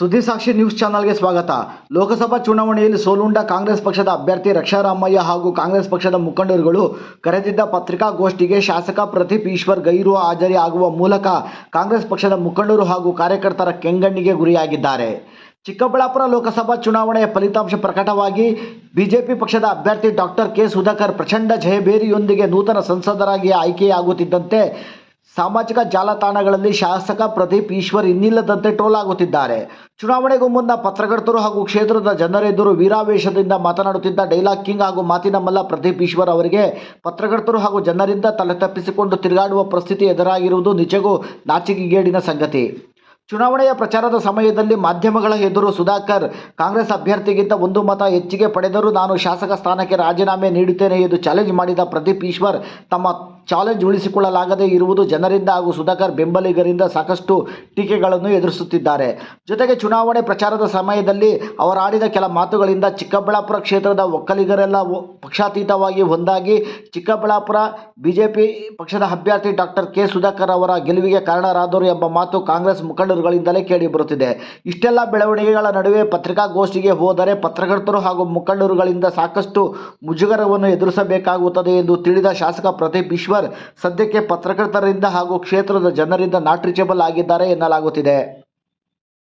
ಸುದ್ದಿ ಸಾಕ್ಷಿ ನ್ಯೂಸ್ ಚಾನಲ್ಗೆ ಸ್ವಾಗತ. ಲೋಕಸಭಾ ಚುನಾವಣೆಯಲ್ಲಿ ಸೋಲುಂಡ ಕಾಂಗ್ರೆಸ್ ಪಕ್ಷದ ಅಭ್ಯರ್ಥಿ ರಕ್ಷಾರಾಮಯ್ಯ ಹಾಗೂ ಕಾಂಗ್ರೆಸ್ ಪಕ್ಷದ ಮುಖಂಡರುಗಳು ಕರೆದಿದ್ದ ಪತ್ರಿಕಾಗೋಷ್ಠಿಗೆ ಶಾಸಕ ಪ್ರದೀಪ್ ಈಶ್ವರ್ ಗೈರು ಹಾಜರಿ ಆಗುವ ಮೂಲಕ ಕಾಂಗ್ರೆಸ್ ಪಕ್ಷದ ಮುಖಂಡರು ಹಾಗೂ ಕಾರ್ಯಕರ್ತರ ಕೆಂಗಣ್ಣಿಗೆ ಗುರಿಯಾಗಿದ್ದಾರೆ. ಚಿಕ್ಕಬಳ್ಳಾಪುರ ಲೋಕಸಭಾ ಚುನಾವಣೆಯ ಫಲಿತಾಂಶ ಪ್ರಕಟವಾಗಿ ಬಿಜೆಪಿ ಪಕ್ಷದ ಅಭ್ಯರ್ಥಿ ಡಾಕ್ಟರ್ ಕೆ ಸುಧಾಕರ್ ಪ್ರಚಂಡ ಜಯಬೇರಿಯೊಂದಿಗೆ ನೂತನ ಸಂಸದರಾಗಿ ಆಯ್ಕೆಯಾಗುತ್ತಿದ್ದಂತೆ ಸಾಮಾಜಿಕ ಜಾಲತಾಣಗಳಲ್ಲಿ ಶಾಸಕ ಪ್ರದೀಪ್ ಈಶ್ವರ್ ಇನ್ನಿಲ್ಲದಂತೆ ಟ್ರೋಲ್ ಆಗುತ್ತಿದ್ದಾರೆ ಚುನಾವಣೆಗೂ ಮುನ್ನ ಪತ್ರಕರ್ತರು ಹಾಗೂ ಕ್ಷೇತ್ರದ ಜನರೆದುರು ವೀರಾವೇಶದಿಂದ ಮಾತನಾಡುತ್ತಿದ್ದ ಡೈಲಾಗ್ ಕಿಂಗ್ ಹಾಗೂ ಮಾತಿನ ಮಲ್ಲ ಪ್ರದೀಪ್ ಈಶ್ವರ್ ಅವರಿಗೆ ಪತ್ರಕರ್ತರು ಹಾಗೂ ಜನರಿಂದ ತಲೆ ತಪ್ಪಿಸಿಕೊಂಡು ತಿರುಗಾಡುವ ಪರಿಸ್ಥಿತಿ ಎದುರಾಗಿರುವುದು ನಿಜಕ್ಕೂ ನಾಚಿಕೆಗೇಡಿನ ಸಂಗತಿ. ಚುನಾವಣೆಯ ಪ್ರಚಾರದ ಸಮಯದಲ್ಲಿ ಮಾಧ್ಯಮಗಳ ಎದುರು ಸುಧಾಕರ್ ಕಾಂಗ್ರೆಸ್ ಅಭ್ಯರ್ಥಿಗಿಂತ ಒಂದು ಮತ ಹೆಚ್ಚಿಗೆ ಪಡೆದರೂ ನಾನು ಶಾಸಕ ಸ್ಥಾನಕ್ಕೆ ರಾಜೀನಾಮೆ ನೀಡುತ್ತೇನೆ ಎಂದು ಚಾಲೆಂಜ್ ಮಾಡಿದ ಪ್ರದೀಪ್ ಈಶ್ವರ್ ತಮ್ಮ ಚಾಲೆಂಜ್ ಉಳಿಸಿಕೊಳ್ಳಲಾಗದೇ ಇರುವುದು ಜನರಿಂದ ಹಾಗೂ ಸುಧಾಕರ್ ಬೆಂಬಲಿಗರಿಂದ ಸಾಕಷ್ಟು ಟೀಕೆಗಳನ್ನು ಎದುರಿಸುತ್ತಿದ್ದಾರೆ. ಜೊತೆಗೆ ಚುನಾವಣೆ ಪ್ರಚಾರದ ಸಮಯದಲ್ಲಿ ಅವರಾಡಿದ ಕೆಲ ಮಾತುಗಳಿಂದ ಚಿಕ್ಕಬಳ್ಳಾಪುರ ಕ್ಷೇತ್ರದ ಒಕ್ಕಲಿಗರೆಲ್ಲ ಪಕ್ಷಾತೀತವಾಗಿ ಒಂದಾಗಿ ಚಿಕ್ಕಬಳ್ಳಾಪುರ ಬಿಜೆಪಿ ಪಕ್ಷದ ಅಭ್ಯರ್ಥಿ ಡಾಕ್ಟರ್ ಕೆ. ಸುಧಾಕರ್ ಅವರ ಗೆಲುವಿಗೆ ಕಾರಣರಾದರು ಎಂಬ ಮಾತು ಕಾಂಗ್ರೆಸ್ ಮುಖಂಡರುಗಳಿಂದಲೇ ಕೇಳಿಬರುತ್ತಿದೆ. ಇಷ್ಟೆಲ್ಲ ಬೆಳವಣಿಗೆಗಳ ನಡುವೆ ಪತ್ರಿಕಾಗೋಷ್ಠಿಗೆ ಹೋದರೆ ಪತ್ರಕರ್ತರು ಹಾಗೂ ಮುಖಂಡರುಗಳಿಂದ ಸಾಕಷ್ಟು ಮುಜುಗರವನ್ನು ಎದುರಿಸಬೇಕಾಗುತ್ತದೆ ಎಂದು ತಿಳಿದ ಶಾಸಕ ಪ್ರದೀಪ್ ಈಶ್ವರ್ ಸದ್ಯಕ್ಕೆ ಪತ್ರಕರ್ತರಿಂದ ಹಾಗೂ ಕ್ಷೇತ್ರದ ಜನರಿಂದ ನಾಟ್ ರೀಚಬಲ್ ಆಗಿದ್ದಾರೆ ಎನ್ನಲಾಗುತ್ತಿದೆ.